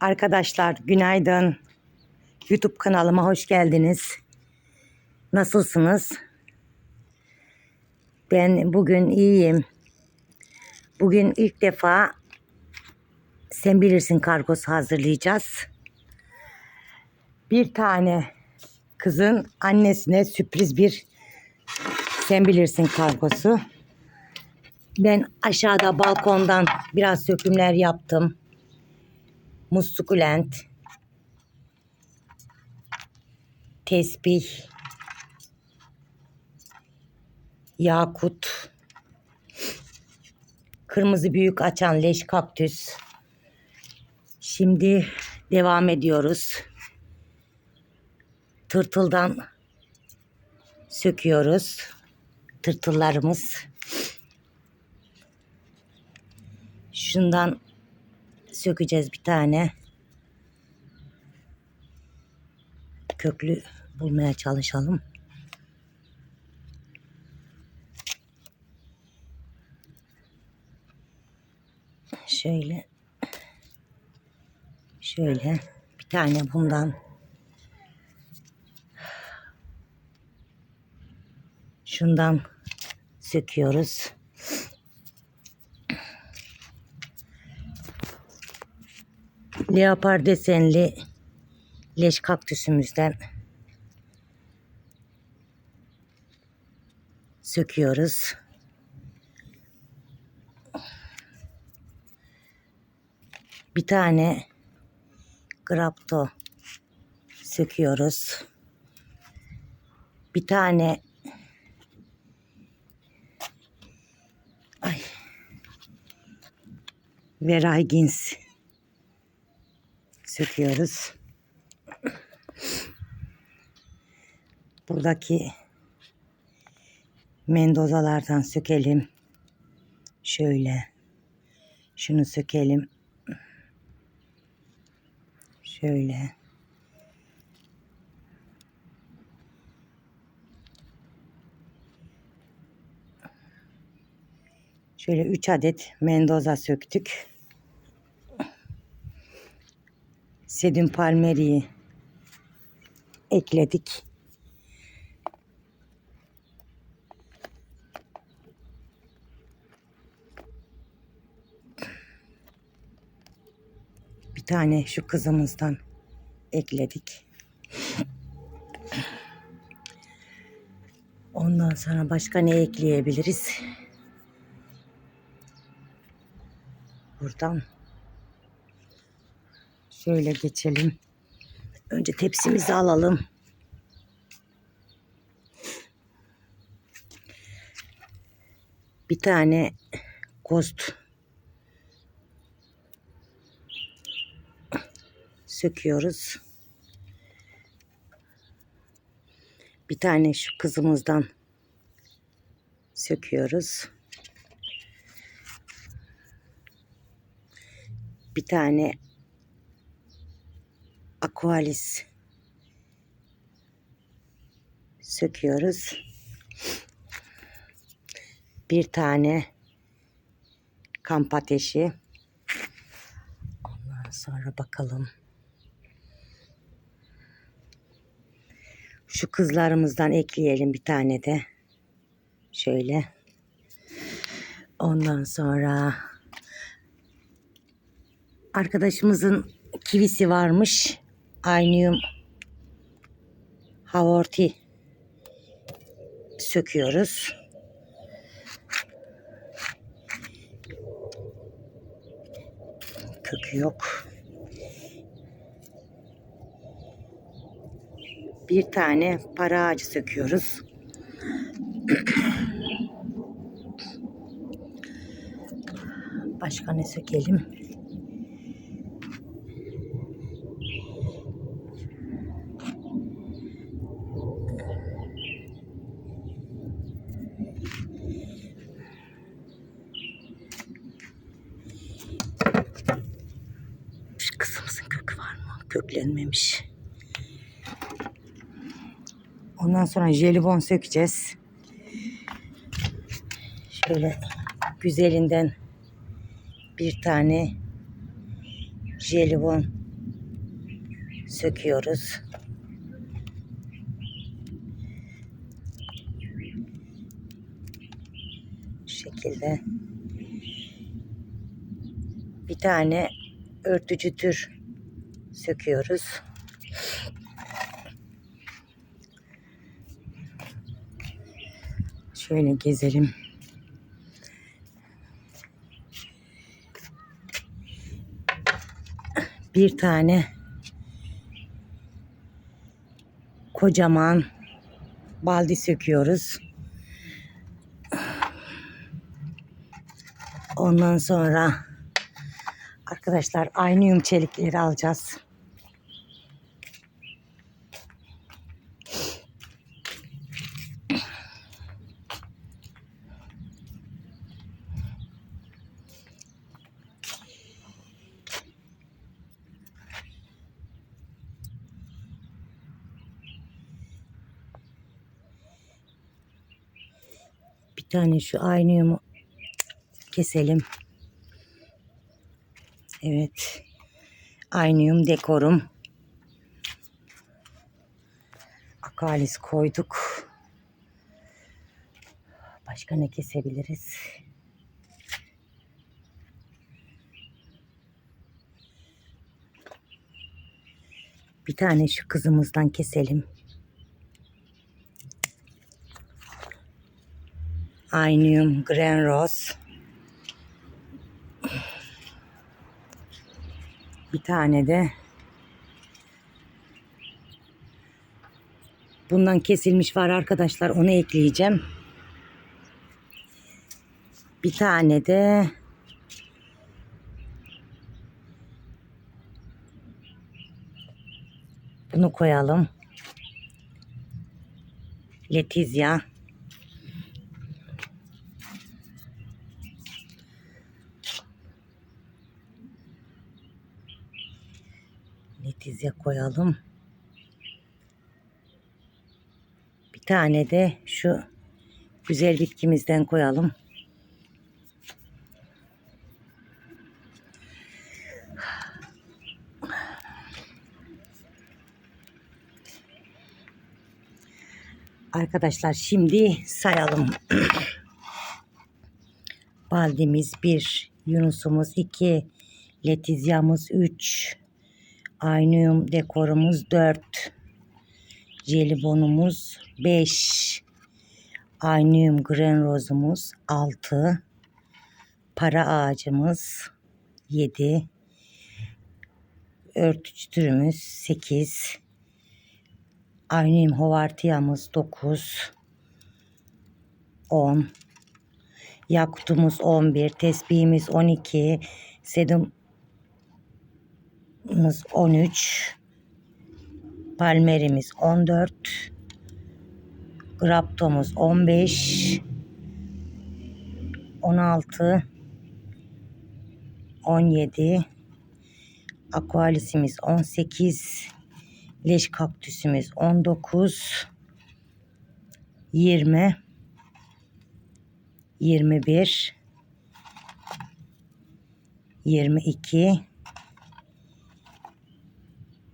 Arkadaşlar günaydın. YouTube kanalıma hoş geldiniz. Nasılsınız? Ben bugün iyiyim. Bugün ilk defa sen bilirsin kargosu hazırlayacağız. Bir tane kızın annesine sürpriz bir sen bilirsin kargosu. Ben aşağıda balkondan biraz sökümler yaptım. Muz sukulent, tesbih, yakut, kırmızı büyük açan leş kaktüs. Şimdi devam ediyoruz. Tırtıldan söküyoruz. Tırtıllarımız. Şundan sökeceğiz bir tane. Köklü bulmaya çalışalım. Şöyle şöyle bir tane bundan şundan söküyoruz. Leopar desenli leş kaktüsümüzden söküyoruz. Bir tane grapto söküyoruz. Bir tane ay Veraygins söküyoruz. Buradaki mendozalardan sökelim. Şöyle. Şunu sökelim. Şöyle. Şöyle 3 adet mendoza söktük. Sedum palmeriyi ekledik. Bir tane şu kızımızdan ekledik. Ondan sonra başka ne ekleyebiliriz? Buradan Şöyle geçelim. Önce tepsimizi alalım. Bir tane kost söküyoruz. Bir tane şu kızımızdan söküyoruz. Bir tane Aqualis söküyoruz. Bir tane kamp ateşi. Ondan sonra bakalım. Şu kızlarımızdan ekleyelim bir tane de. Şöyle. Ondan sonra arkadaşımızın kivisi varmış. Aynium havorti söküyoruz. Kökü yok. Bir tane para ağacı söküyoruz. Başka ne sökelim? Şu kızımızın kökü var mı? Köklenmemiş. Ondan sonra jelibon sökeceğiz. Şöyle güzelinden bir tane jelibon söküyoruz. Şu şekilde. Bir tane örtücü tür söküyoruz. Şöyle gezelim. Bir tane kocaman baldi söküyoruz. Ondan sonra arkadaşlar aynıyum çelikleri alacağız. Tane şu aynıyumu keselim. Evet. Aynıyum dekorum. Akalis koyduk. Başka ne kesebiliriz? Bir tane şu kızımızdan keselim. Aynıyum Grand Rose. Bir tane de bundan kesilmiş var arkadaşlar. Onu ekleyeceğim. Bir tane de bunu koyalım. Letizia. Letizia koyalım. Bir tane de şu güzel bitkimizden koyalım. Arkadaşlar şimdi sayalım. Baldimiz 1, Yunus'umuz 2, Letizya'mız 3, Aynıyum dekorumuz 4, Jelibonumuz 5, Aynıyum Grand Rose'umuz 6, Para ağacımız 7, Örtücü türümüz 8, Aynıyum Hovartiyamız 9, 10, Yakutumuz 11, tesbihimiz 12, sedumumuz 13, palmerimiz 14, graptomuz 15, 16, 17, aqualisimiz 18, leş kaktüsümüz 19, 20, 21 22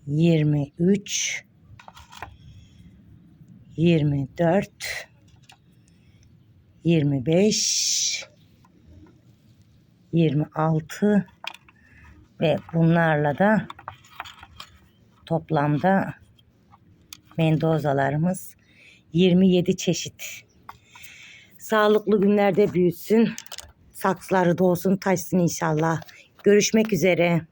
23 24 25 26 ve bunlarla da toplamda mendozalarımız 27 çeşit. Sağlıklı günlerde büyüsün. Saksları doğsun taşsın inşallah. Görüşmek üzere.